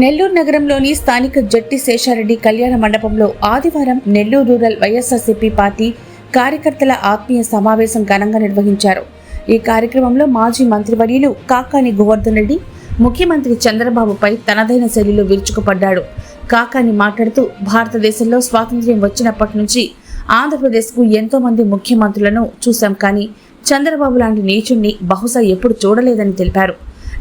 నెల్లూరు నగరంలోని స్థానిక జట్టి శేషారెడ్డి కళ్యాణ మండపంలో ఆదివారం నెల్లూరు రూరల్ వైఎస్ఆర్సీపీ పార్టీ కార్యకర్తల ఆత్మీయ సమావేశం ఘనంగా నిర్వహించారు. ఈ కార్యక్రమంలో మాజీ మంత్రివర్యులు కాకాని గోవర్ధన్ రెడ్డి ముఖ్యమంత్రి చంద్రబాబుపై తనదైన శైలిలో విరుచుకుపడ్డాడు. కాకాని మాట్లాడుతూ భారతదేశంలో స్వాతంత్ర్యం వచ్చినప్పటి నుంచి ఆంధ్రప్రదేశ్కు ఎంతో మంది ముఖ్యమంత్రులను చూశాం కానీ చంద్రబాబు లాంటి నీచుణ్ణి బహుశా ఎప్పుడు చూడలేదని తెలిపారు.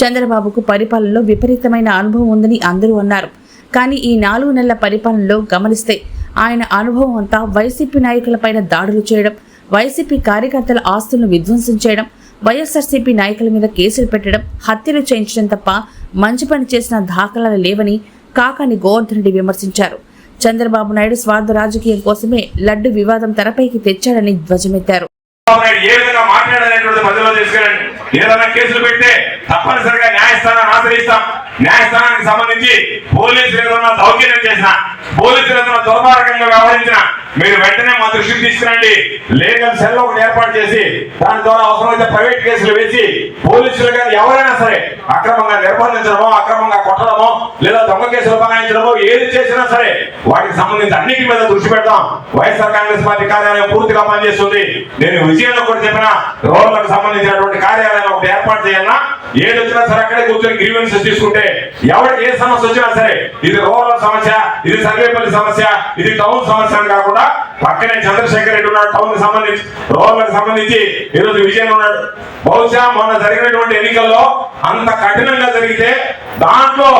చంద్రబాబుకు పరిపాలనలో విపరీతమైన అనుభవం ఉందని అందరూ అన్నారు. కానీ ఈ నాలుగు నెలల పరిపాలనలో గమనిస్తే ఆయన అనుభవం అంతా వైసీపీ నాయకులపైన దాడులు చేయడం వైసీపీ కార్యకర్తల ఆస్తులను విధ్వంసం చేయడం వైఎస్ఆర్సీపీ నాయకుల మీద కేసులు పెట్టడం హత్యలు చేయించడం తప్ప మంచి పని చేసిన దాఖలాలు లేవని కాకాని గోవర్ధన్ రెడ్డి విమర్శించారు. చంద్రబాబు నాయుడు స్వార్థ రాజకీయం కోసమే లడ్డు వివాదం తెరపైకి తెచ్చాడని ధ్వజమెత్తారు. ఏ విధంగా మాట్లాడాలనేటువంటి బదిలో తీసుకెళ్ళండి ఏదైనా కేసులు పెట్టే తప్పనిసరిగా న్యాయస్థానాన్ని ఆశ్రయిస్తాం. న్యాయస్థానానికి సంబంధించి పోలీసులు ఏదైనా దౌర్జన్యం చేసిన పోలీసులు ఏదైనా దుర్మార్గంగా వ్యవహరించిన మీరు వెంటనే మా దృష్టికి తీసుకురండి. లీగల్ సెల్ ఒకటి ఏర్పాటు చేసి దాని ద్వారా అవసరమైతే ప్రైవేట్ కేసులు వేసి పోలీసులు కానీ ఎవరైనా సరే అక్రమంగా నిర్బంధించడమో అక్రమంగా కొట్టడమో లేదా దొంగ కేసులు బనాయించడమో ఏది చేసినా సరే వాటికి సంబంధించి అన్నిటి మీద దృష్టి పెడతాం. వైఎస్ఆర్ కాంగ్రెస్ పార్టీ కార్యాలయం పూర్తిగా పనిచేస్తుంది. నేను విజయంలో కూడా చెప్పిన రోడ్లకు సంబంధించినటువంటి కార్యాలయం ఒకటి ఏర్పాటు చేయాలన్నా ఏది వచ్చినా సరే అక్కడే కూర్చొని గ్రీవెన్సెస్ తీసుకుంటే ఎవరికి ఏ సమస్య వచ్చినా సరే ఇది రూరల్ సమస్య ఇది సర్వేపల్లి సమస్య ఇది టౌన్ సమస్య అని కాకుండా పక్కనే చంద్రశేఖర్ రెడ్డి ఉన్నాడు టౌన్కి సంబంధించి రూరల్ సంబంధించి ఈరోజు విజయం ఉన్నాడు. బహుశా మొన్న జరిగినటువంటి ఎన్నికల్లో అంత కఠినంగా జరిగితే దాంట్లో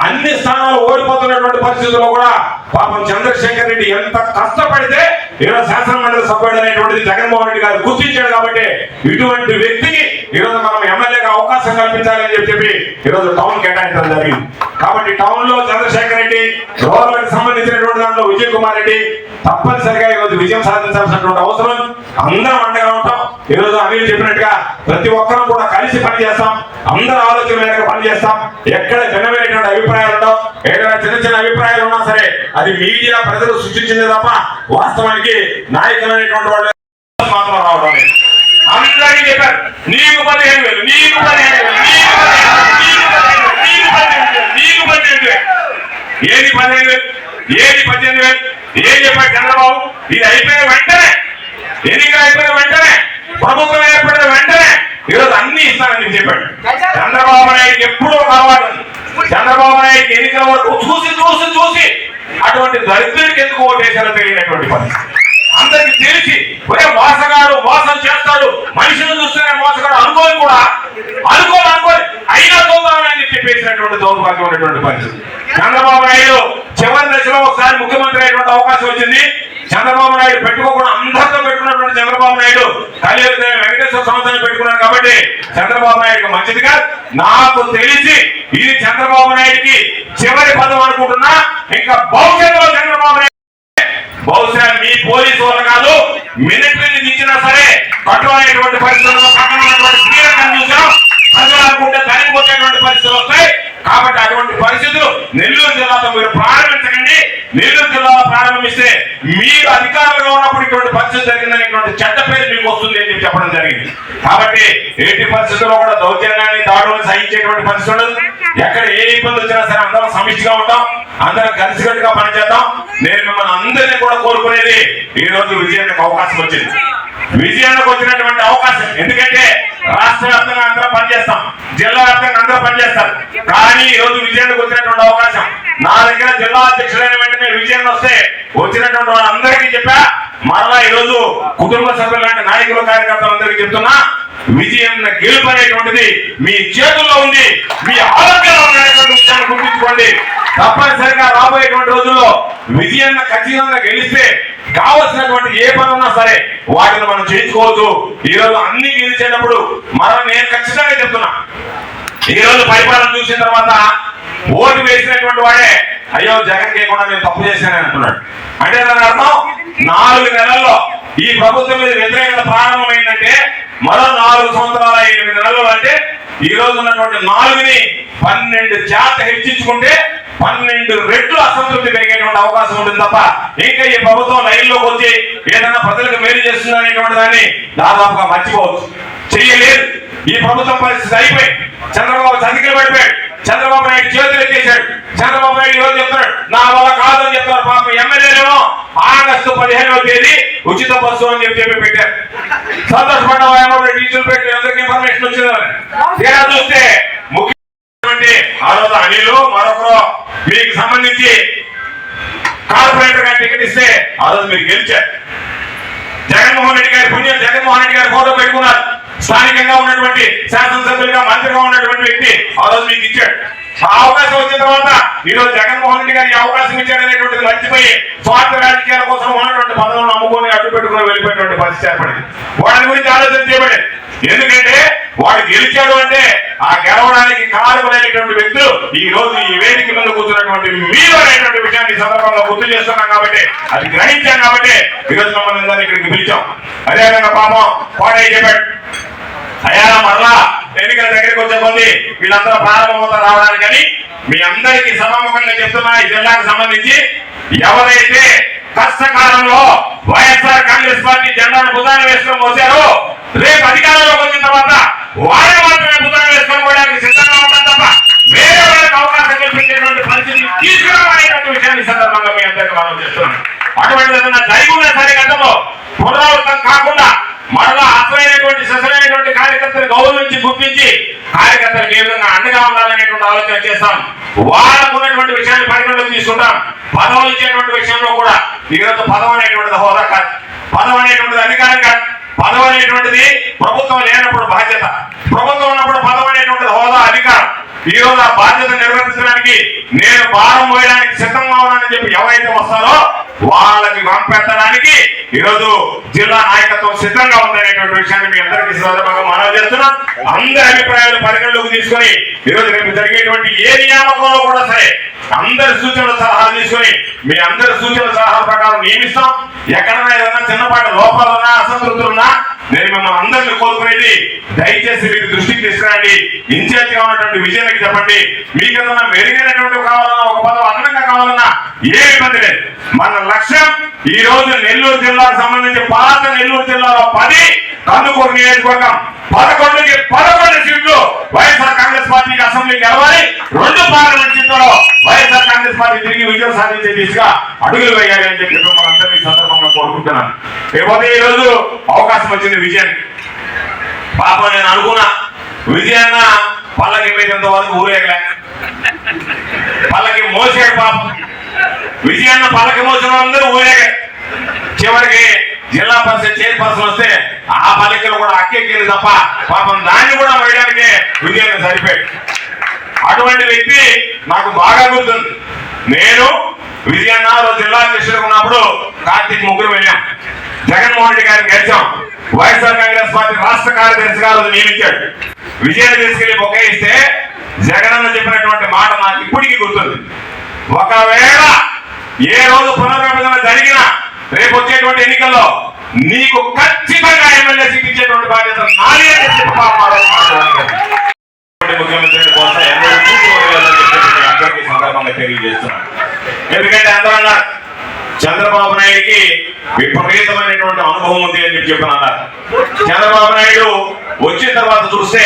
అన్ని స్థానాలు ఓడిపోతున్నటువంటి పరిస్థితుల్లో కూడా పాపం చంద్రశేఖర్ రెడ్డి ఎంత కష్టపడితే ఈరోజు శాసనమండలి సభ్యుడు అనేటువంటిది జగన్మోహన్ రెడ్డి గారు గుర్తించాడు కాబట్టి ఇటువంటి వ్యక్తికి ఈరోజు మనం ఎమ్మెల్యేగా అవకాశం కల్పించాలని చెప్పి చెప్పి ఈరోజు టౌన్ కేటాయించడం జరిగింది. కాబట్టి టౌన్లో చంద్రశేఖర్ రెడ్డి గౌరవానికి సంబంధించినటువంటి దాంట్లో విజయ్ కుమార్ రెడ్డి తప్పనిసరిగా ఈరోజు విజయం సాధించాల్సినటువంటి అవసరం అందరం అండగా ఉంటాం. ఈరోజు అనిల్ చెప్పినట్టుగా ప్రతి ఒక్కరం కూడా కలిసి పనిచేస్తాం. అందరి ఆలోచన మేరకు పనిచేస్తాం. ఎక్కడ భిన్నమైనటువంటి అభిప్రాయాలు ఉండవు. ఏదైనా చిన్న చిన్న అభిప్రాయాలు ఉన్నా సరే అది మీడియా ప్రజలు సృష్టించింది తప్ప వాస్తవానికి నాయకులైనటువంటి వాళ్ళు మాత్రం రావడం. అందరికీ చెప్పారు నీకు పదిహేను వేలు నీకు పదిహేను వేలు నీకు పదిహేను వేలు, ఏది పదిహేను వేలు ఏది పద్దెనిమిది వేలు ఏం చెప్పాడు చంద్రబాబు? ఇది అయిపోయిన వెంటనే ఎన్నికలు అయిపోయిన వెంటనే ప్రభుత్వం ఏర్పడిన వెంటనే ఈరోజు అన్ని ఇస్తానని చెప్పాడు. చంద్రబాబు నాయుడు ఎప్పుడూ కావాలి చంద్రబాబు నాయుడు ఎన్నికల వరకు చూసి చూసి చూసి అటువంటి దరిద్రుడికి ఎందుకు ఓటేశారో తెలియనటువంటి పరిస్థితి. అందరికి తెలిసి ఒరే మోసగాడు మోసం చేస్తాడు. మనిషిని చూస్తేనే మోసగాడు. అనుకోని కూడా అనుకోని అనుకోని అయినా చూద్దామని చెప్పేసినటువంటి దౌర్భాగ్యం ఉన్నటువంటి పరిస్థితి. చంద్రబాబు నాయుడు చివరి దశలో ఒకసారి ముఖ్యమంత్రి అయినటువంటి అవకాశం వచ్చింది. చంద్రబాబు నాయుడు పెట్టుకోకుండా అందరితో పెట్టుకున్నటువంటి చంద్రబాబు నాయుడు కలియుగ వెంకటేశ్వర సంవత్సరాన్ని పెట్టుకున్నాడు కాబట్టి చంద్రబాబు నాయుడు మంచిది కాదు. నాకు తెలిసి ఇది చంద్రబాబు నాయుడికి చివరి పదం అనుకుంటున్నా. ఇంకా భవిష్యత్తులో చంద్రబాబు నాయుడు బహుశా మీ పోలీసు వాళ్ళు కాదు మిలిటరీని దించినా సరే కఠోరమైనటువంటి పరిస్థితుల్లో కఠోరమైనటువంటి క్రీడకం చూసాం ప్రజలు అనుకుంటే పరిస్థితులు వస్తాయి. కాబట్టి అటువంటి పరిస్థితులు నెల్లూరు జిల్లాతో మీరు ప్రారంభించకండి. నెల్లూరు జిల్లాలో ప్రారంభిస్తే మీరు అధికారంలో ఉన్నప్పుడు ఇటువంటి పరిస్థితి జరిగిందనేటువంటి చెడ్డ పేరు మీకు వస్తుంది అని చెప్పడం జరిగింది. కాబట్టి ఎట్టి పరిస్థితుల్లో కూడా దౌర్జన్యాన్ని దాడులను సహించేటువంటి పరిస్థితి ఉండదు. ఎక్కడ ఏ ఇబ్బంది వచ్చినా సరే అందరం సమిష్టిగా ఉంటాం. అందరం కలిసికట్టుగా పనిచేద్దాం. నేను మిమ్మల్ని అందరినీ కూడా కోరుకునేది ఈ రోజు విజయానికి అవకాశం వచ్చింది. విజయానికి వచ్చినటువంటి అవకాశం. ఎందుకంటే రాష్ట్ర వ్యాప్తంగా అందరం పనిచేస్తాం. జిల్లా వ్యాప్తంగా అందరూ పనిచేస్తారు. కానీ ఈ రోజు విజయానికి వచ్చినటువంటి అవకాశం. నా దగ్గర జిల్లా అధ్యక్షుడైన వెంటనే విజయాన్ని వస్తే వచ్చినటువంటి వాళ్ళందరికీ చెప్పా. మరలా ఈ రోజు కుటుంబ సభ్యులు లాంటి నాయకులు కార్యకర్తలందరికీ చెప్తున్నా. విజయం గెలుపు అనేటువంటిది మీ చేతుల్లో ఉంది. మీ ఆరోగ్యంలో ఉన్నటువంటి విషయాన్ని గుర్తించుకోండి. తప్పనిసరిగా రాబోయేటువంటి రోజుల్లో విజయాన్ని ఖచ్చితంగా గెలిస్తే కావలసినటువంటి ఏ పని ఉన్నా సరే వాటిని మనం చేయించుకోవచ్చు. ఈ రోజు అన్ని గెలిచేటప్పుడు మనం నేను ఖచ్చితంగా చెప్తున్నా. ఈ రోజు పరిపాలన చూసిన తర్వాత ఓటు వేసినటువంటి వాడే అయ్యో జగన్ కేకుండా నేను తప్పు చేశానని అంటున్నాడు. అంటే దాని అర్థం నాలుగు నెలల్లో ఈ ప్రభుత్వం మీద వ్యతిరేకత ప్రారంభమైందంటే మరో నాలుగు సంవత్సరాల ఎనిమిది నెలలు అంటే ఈ రోజు ఉన్నటువంటి నాలుగుని పన్నెండు చేత హెచ్చించుకుంటే పన్నెండు రెట్లు అసంతృప్తి పెరిగేటువంటి అవకాశం ఉంటుంది తప్ప ఇంకా ఈ ప్రభుత్వం లైన్లోకి వచ్చి ఏదైనా ప్రజలకు మేలు చేస్తుంది అనేటువంటి దాన్ని దాదాపుగా మర్చిపోవచ్చు. చెయ్యలేదు. ఈ ప్రభుత్వం పరిస్థితి అయిపోయి చంద్రబాబు చదికి పడిపోయాడు. చంద్రబాబు నాయుడు చేతులు ఎత్తేశాడు. చంద్రబాబు నాయుడు ఈరోజు రోజు చెప్తున్నాడు నా వల్ల కాదని చెప్తున్నారు పాప ఎమ్మెల్యేలేమో ఆగస్టు పదిహేనవ తేదీ ఉచిత బస్సు అని చెప్పి చెప్పి పెట్టారు. సంతోషపడ్డ డీజిల్ పెట్టి అందరికి ఇన్ఫర్మేషన్ వచ్చిందని తీరా చూస్తే ముఖ్యమంత్రి ఆ రోజు అనిలు మరొకరు మీకు సంబంధించి కార్పొరేటర్ గారు టికెట్ ఇస్తే ఆ రోజు మీరు గెలిచారు. జగన్మోహన్ రెడ్డి గారి పుణ్యం జగన్మోహన్ రెడ్డి గారి ఫోటో పెట్టుకున్నారు. స్థానికంగా ఉన్నటువంటి శాసనసభ్యులుగా మంత్రిగా ఉన్నటువంటి వ్యక్తి ఆ రోజు మీకు ఇచ్చాడు. ఆ అవకాశం వచ్చిన తర్వాత ఈ రోజు జగన్మోహన్ రెడ్డి గారి అవకాశం ఇచ్చాడు మర్చిపోయి స్వార్థ రాజకీయాల కోసం ఉన్నటువంటి పదవులను అమ్ముకొని అడ్డు పెట్టుకుని వెళ్ళిపోయినటువంటి పరిస్థితి ఏర్పడింది. వాడి గురించి ఆలోచన చేయబడింది. ఎందుకంటే వాడు గెలిచాడు అంటే ఆ గెలవడానికి కారణమైనటువంటి వ్యక్తులు ఈ రోజు ఈ వేదిక మీద కూర్చున్నటువంటి మీరు అనేటువంటి విషయాన్ని సందర్భంగా గుర్తు చేస్తున్నాం కాబట్టి అది గ్రహించాం కాబట్టి ఈరోజు మమ్మల్ని ఇక్కడికి పిలిచాం. అదేవిధంగా పాపం పాడై చెప్పాడు అయ్యా మరలా? ఎన్నికల దగ్గరికి వచ్చే కొద్ది వీళ్ళందరూ ప్రారంభమవుతారు రావడానికని మీ అందరికీ సభాముఖంగా చెప్తున్నా ఈ జిల్లాకు సంబంధించి. ఎవరైతే కష్టకాలంలో వైఎస్ఆర్ కాంగ్రెస్ పార్టీ జెండాను భుజాన్ని వేసుకొని వచ్చారో రేపు అధికారంలోకి వచ్చిన తర్వాత వారే మాత్రమే భుజాన్ని వేసుకొని పోవడానికి సిద్ధంగా ఉంటారు తప్ప వేరే వాళ్ళకి అవకాశం కల్పించేటువంటి పరిస్థితి తీసుకురావాలనేటువంటి విషయాన్ని సందర్భంగా మీ అందరికీ మనం చేస్తున్నాం అటువంటి జరిగిన సరే గతంలో పునరావృతం కాకుండా మరలా అసలైనటువంటి ఏ ఉండాలనేటువంటి ఆలోచన చేస్తాం వాళ్ళకు ఉన్నటువంటి విషయాన్ని పరిగణలోకి తీసుకుంటాం. పదవులు ఇచ్చేటువంటి విషయంలో కూడా ఈరోజు పదవి అనేటువంటిది హోదా కాదు. పదవి అనేటువంటిది అధికారం కాదు. పదవి అనేటువంటిది ప్రభుత్వం లేనప్పుడు బాధ్యత. ప్రభుత్వం ఉన్నప్పుడు పదవి అనేటువంటిది హోదా అధికారం. ఈ రోజు ఆ బాధ్యత నిర్వర్తించడానికి నేను భారం పోయడానికి సిద్ధంగా ఉన్నానని చెప్పి ఎవరైతే వస్తారో వాళ్ళకి పంపెత్తడానికి ఈరోజు జిల్లా నాయకత్వం సిద్ధంగా ఉందనేటువంటి విషయాన్ని మీ అందరికీ సందర్భంగా మనం చేస్తున్నాం అందరి అభిప్రాయాలు పరిగణలోకి తీసుకొని ఈరోజు రోజు రేపు జరిగేటువంటి ఏ నియామకంలో కూడా సరే అందరి సూచనల సలహాలు తీసుకొని మీ అందరి సూచనల సలహాల ప్రకారం నియమిస్తాం. ఎక్కడైనా ఏదైనా చిన్నపాటి లోపాలున్నా అసంతృప్తులున్నా నేను మిమ్మల్ని అందరిని కోరుకునేది దయచేసి మీకు దృష్టికి తీసుకురండి. ఇన్ఛార్జ్గా ఉన్నటువంటి విజయానికి చెప్పండి. మీకు మెరుగైనటువంటి కావాలన్నా ఒక పదం అన్నం కావాలన్నా ఏ ఇబ్బంది లేదు. మన లక్ష్యం ఈ రోజు నెల్లూరు జిల్లాకు సంబంధించి పాత నెల్లూరు జిల్లాలో పది కందుకూరు నియోజకవర్గం పదకొండుకి పదకొండు సీట్లు వైఎస్ఆర్ కాంగ్రెస్ పార్టీకి అసెంబ్లీ గెలవాలి. రెండు పార్లమెంట్ సీట్లలో వైఎస్ఆర్ కాంగ్రెస్ పార్టీ తిరిగి విజయం సాధించే దిశగా అడుగులు వేయాలి అని చెప్పి మనందరినీ ఈ సందర్భంగా కోరుకుంటున్నాను. లేకపోతే ఈ రోజు అవకాశం వచ్చింది విజయానికి. పాపం నేను అనుకున్నా విజయాన్న పల్లకి మీదంత వరకు ఊరేగలే. పల్లకి మోసాడు పాపం. విజయాన్న పల్లకి మోసిన అందరూ ఊరేగే చివరికి జిల్లా పరిషత్ చైర్పర్సన్ వస్తే ఆ పల్లకిలు కూడా అక్కెక్కింది తప్ప పాపం దాన్ని కూడా వేయడానికి విజయాన్ని సరిపోయాడు. అటువంటి వ్యక్తి నాకు బాగా గుర్తుంది. నేను విజయన్న జిల్లా అధ్యక్షుడు ఉన్నప్పుడు కార్తీక్ ముగ్గురు వెళ్ళాం. జగన్మోహన్ రెడ్డి గారిని గెలిచాం వైఎస్ఆర్ కాంగ్రెస్ పార్టీ రాష్ట్ర కార్యదర్శిగా ఆ రోజు నియమించాడు. విజయాన్ని తీసుకెళ్ళి బొక్క ఇస్తే జగనన్న చెప్పినటువంటి మాట నాకు ఇప్పటికీ గుర్తుంది. ఒకవేళ ఏ రోజు పునర్విభజన జరిగినా రేపు వచ్చేటువంటి ఎన్నికల్లో నీకు ఖచ్చితంగా ఎమ్మెల్యే సీట్ ఇచ్చేటువంటి బాధ్యత నాదే అని చెప్పి ముఖ్యమంత్రి కోసం అందరికీ సందర్భంగా తెలియజేస్తున్నాను. ఎందుకంటే అందరూ అన్నారు చంద్రబాబు నాయుడికి విపరీతమైనటువంటి అనుభవం ఉంది అని చెప్పి చెప్పిన అన్నారు. చంద్రబాబు నాయుడు వచ్చిన తర్వాత చూస్తే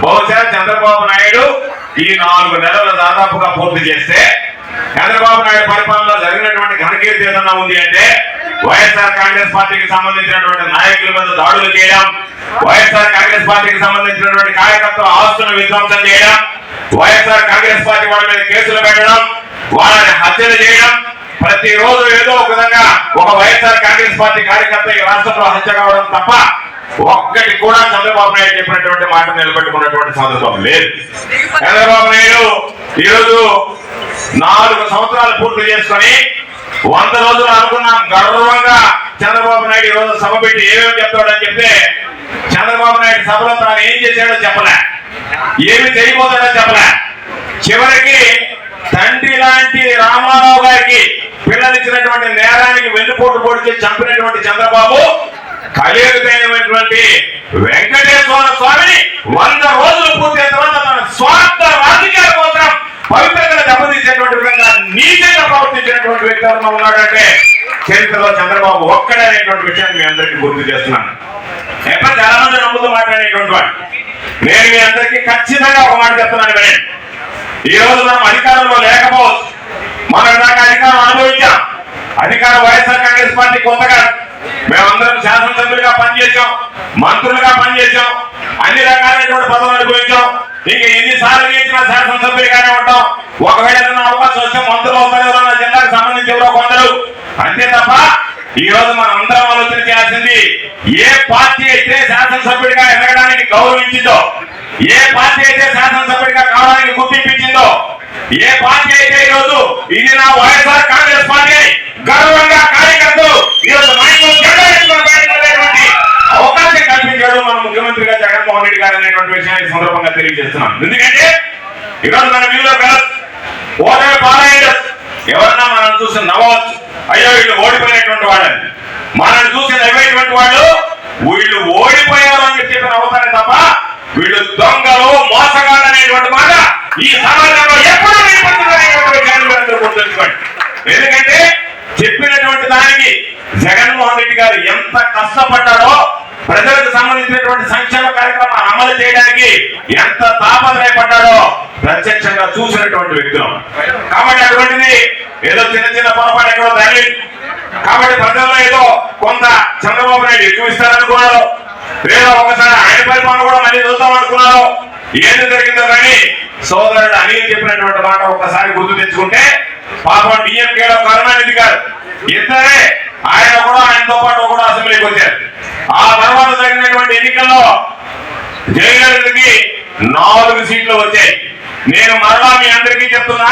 బహుశా చంద్రబాబు నాయుడు ఈ నాలుగు నెలలు దాదాపుగా పూర్తి చేస్తే చంద్రబాబు నాయుడు పరిపాలనలో జరిగినటువంటి ఘనకీర్తి ఏదన్నా ఉంది అంటే వైఎస్ఆర్ కాంగ్రెస్ పార్టీకి సంబంధించినటువంటి నాయకుల మీద దాడులు చేయడం వైఎస్ఆర్ కాంగ్రెస్ పార్టీకి సంబంధించినటువంటి కార్యకర్తల ఆస్తులను విధ్వంసం చేయడం వైఎస్ఆర్ కాంగ్రెస్ పార్టీ వాళ్ళ మీద కేసులు పెట్టడం వాళ్ళని హత్యలు చేయడం ప్రతిరోజు ఏదో ఒక విధంగా ఒక వైఎస్ఆర్ కాంగ్రెస్ పార్టీ కార్యకర్త ఈ రాష్ట్రంలో హత్య కావడం తప్ప ఒక్కటి కూడా చంద్రబాబు నాయుడు చెప్పినటువంటి మాట నిలబెట్టుకున్నటువంటి సందర్భం లేదు. చంద్రబాబు నాయుడు ఈరోజు నాలుగు సంవత్సరాలు పూర్తి చేసుకొని వంద రోజులు అనుకున్నాం. గర్వంగా చంద్రబాబు నాయుడు ఈరోజు రోజు సభ పెట్టి ఏమేమి చెప్తాడని చెప్తే చంద్రబాబు నాయుడు సభలో తాను ఏం చేశాడో చెప్పలే. ఏమి చేయబోతాడో చెప్పలే. చివరికి తండ్రి లాంటి రామారావు గారికి పిల్లలిచ్చినటువంటి నేరానికి వెన్నుపోటు పొడిచి చంపినటువంటి చంద్రబాబు కలియుగమైనటువంటి వెంకటేశ్వర స్వామిని వంద రోజులు పూర్తి తర్వాత తన స్వార్థ రాజకీయాల కోసం పవిత్రంగా దెబ్బతీసేటువంటి విధంగా నీతిగా ప్రవర్తించినటువంటి వ్యక్తి ఎవరైనా ఉన్నాడంటే చరిత్రలో చంద్రబాబు ఒక్కడే అనేటువంటి విషయాన్ని మీ అందరికీ గుర్తు చేస్తున్నాను. ఎప్పుడు చాలా మంది నమ్ముతూ మాట్లాడేటువంటి వాడు. నేను మీ అందరికీ ఖచ్చితంగా ఒక మాట చెప్తున్నాను వినండి. ఈ రోజు మనం అధికారంలో లేకపోవచ్చు. మనం దాకా అధికారం అనుభవించాం. అధికారం వైఎస్ఆర్ కాంగ్రెస్ పార్టీ కొత్తగా మేమందరం శాసనసభ్యులుగా పనిచేసాం మంత్రులుగా పనిచేసాం అన్ని రకాలైనటువంటి పదవులు అనుభవించాం. ఇంకా ఎన్నిసార్లు చేసినా శాసనసభ్యులుగానే ఉంటాం. ఒకవేళ ఏదైనా అవకాశం వస్తే మంత్రులు అవుతారు ఎవరన్నా జిల్లాకు సంబంధించి ఎవరో కొందరు. అంతే తప్ప ఈ రోజు మనం అందరం ఆలోచన చేయాల్సింది ఏ పార్టీ అయితే శాసనసభ్యుడిగా ఎదగడానికి గౌరవించిందో ఏ పార్టీ అయితే శాసనసభ్యుడిగా కావడానికి గుర్తింపించిందో ఏ పార్టీ అయితే ఈరోజు ఇది నా వైఎస్ఆర్ కాంగ్రెస్ పార్టీ అని గర్వంగా కార్యకర్తలు ఈ రోజు నాయకులు అవకాశం కల్పించాడు మన ముఖ్యమంత్రిగా జగన్మోహన్ రెడ్డి గారు అనేటువంటి విషయాన్ని సందర్భంగా తెలియజేస్తున్నాం. ఎందుకంటే ఈరోజు మన వీధిలో వెళ్ళచ్చు ఓటమి పాలయ్యచ్చు ఎవరన్నా మనం చూసి నవ్వచ్చు. అయ్యో వీళ్ళు ఓడిపోయినటువంటి వాళ్ళని. మనల్ని చూసి నవ్వేటువంటి వాళ్ళు వీళ్ళు ఓడిపోయారు అని చెప్పి నవ్వుతారే తప్ప వీళ్ళు దొంగలు మోసగాడు అనేటువంటి మాట ఈ సమాజంలో విషయాన్ని గుర్తుంచుకోండి ఎందుకంటే చెప్పినటువంటి దానికి జగన్మోహన్ రెడ్డి గారు ఎంత కష్టపడ్డారో ప్రజలకు సంబంధించినటువంటి సంక్షేమ కార్యక్రమాలు అమలు చేయడానికి ఎంత తాపత్రయపడ్డారో ప్రత్యక్షంగా చూసినటువంటి వ్యక్తులు. కాబట్టి అటువంటిది ఏదో చిన్న చిన్న పొరపాటు ఎక్కడో తల్లి కాబట్టి ప్రజల్లో ఏదో కొంత చంద్రబాబు నాయుడు ఎక్కువ ఇస్తారనుకున్నారు. లేదా ఒకసారి ఆయన పరిపాలన కూడా మళ్ళీ చూద్దాం అనుకున్నారు ఏది జరిగిందో కానీ సోదరుడు అనిల్ చెప్పినటువంటి మాట ఒకసారి గుర్తు తెచ్చుకుంటే పాపం డిఎంకేలో కరుణానిధి గారు ఇద్దరే ఆయన కూడా ఆయనతో పాటు కూడా అసెంబ్లీకి వచ్చారు. ఆ తర్వాత జరిగినటువంటి ఎన్నికల్లో జయలలితకి నాలుగు సీట్లు వచ్చాయి. నేను మరలా మీ అందరికీ చెప్తున్నా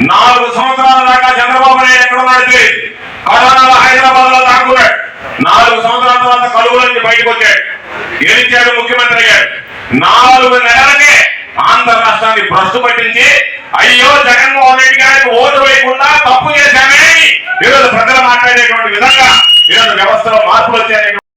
నాలుగు సంవత్సరాల దాకా చంద్రబాబు నాయుడు ఎక్కడ ఉన్నాడు తెలియదు. కరోనాలో హైదరాబాద్లో దాక్కున్నాడు. నాలుగు సంవత్సరాల తర్వాత కలుగుల నుంచి బయటకు వచ్చాడు గెలిచాడు ముఖ్యమంత్రి అయ్యాడు. నాలుగు నెలలకే ఆంధ్ర రాష్ట్రాన్ని భ్రష్టు పట్టించి అయ్యో జగన్మోహన్ రెడ్డి గారికి ఓటు వేయకుండా తప్పు చేశామే ఈరోజు ప్రజలు మాట్లాడేటువంటి విధంగా ఈరోజు వ్యవస్థలో మార్పులు వచ్చాయని